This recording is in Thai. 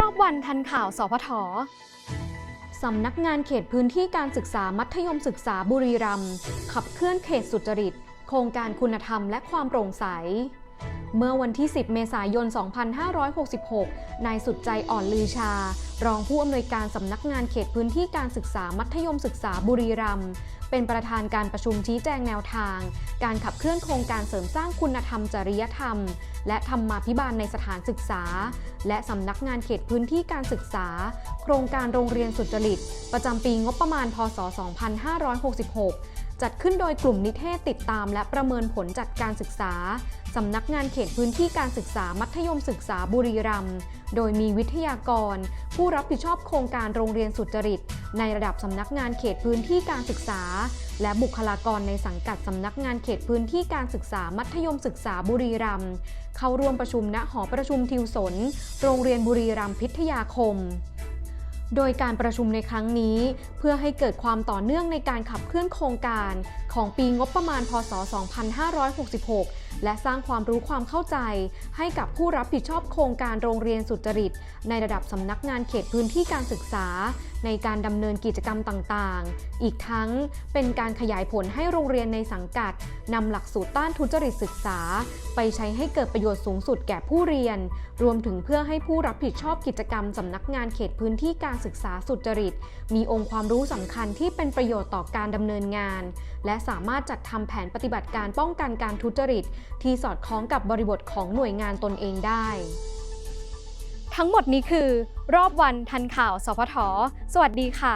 รอบวันทันข่าวสพทสำนักงานเขตพื้นที่การศึกษามัธยมศึกษาบุรีรัมย์ขับเคลื่อนเขตสุจริต โครงการคุณธรรมและความโปร่งใส เมื่อวันที่ 10 เมษายน 2566 นายสุดใจอ่อนลือชา รองผู้อำนวยการสำนักงานเขตพื้นที่การศึกษามัธยมศึกษาบุรีรัมย์เป็นประธานการประชุมชี้แจงแนวทาง การขับเคลื่อนโครงการเสริมสร้างคุณธรรมจริยธรรม และธรรมาภิบาลในสถานศึกษา และสำนักงานเขตพื้นที่การศึกษา โครงการโรงเรียนสุจริต ประจำปีงบประมาณพศ 2566 จัดขึ้นโดยกลุ่มนิเทศติดตามและประเมินผลจัดการศึกษา สำนักงานเขตพื้นที่การศึกษามัธยมศึกษาบุรีรัมย์ โดยมีวิทยากร ผู้รับผิดชอบโครงการโรงเรียนสุจริต ในระดับสำนักงานเขตพื้นที่การศึกษา และบุคลากรในสังกัดสำนักงานเขตพื้นที่การศึกษามัธยมศึกษาบุรีรัมย์ เข้าร่วมประชุมณหอประชุมทิวสน โรงเรียนบุรีรัมย์พิทยาคม โดยการประชุมในครั้งนี้ เพื่อให้เกิดความต่อเนื่องในการขับเคลื่อนโครงการ ของปีงบประมาณพศ 2566 และสร้างความรู้ความเข้าใจ ให้กับผู้รับผิดชอบโครงการโรงเรียนสุจริต ในระดับสำนักงานเขตพื้นที่การศึกษา ในการดำเนินกิจกรรมต่างๆ อีกทั้งเป็นการขยายผลให้โรงเรียนในสังกัดนำหลักสูตรต้านทุจริตศึกษา ไปใช้ให้เกิดประโยชน์สูงสุดแก่ผู้เรียน รวมถึงเพื่อให้ผู้รับผิดชอบกิจกรรมสำนักงานเขตพื้นที่การศึกษาสุจริต มีองค์ความรู้สำคัญที่เป็นประโยชน์ต่อการดำเนินงาน และสามารถจัดทำแผนปฏิบัติการป้องกันการทุจริตที่สอดคล้องกับบริบทของหน่วยงานตนเองได้ ทั้งหมดนี้คือ รอบวันทันข่าวสพทสวัสดีค่ะ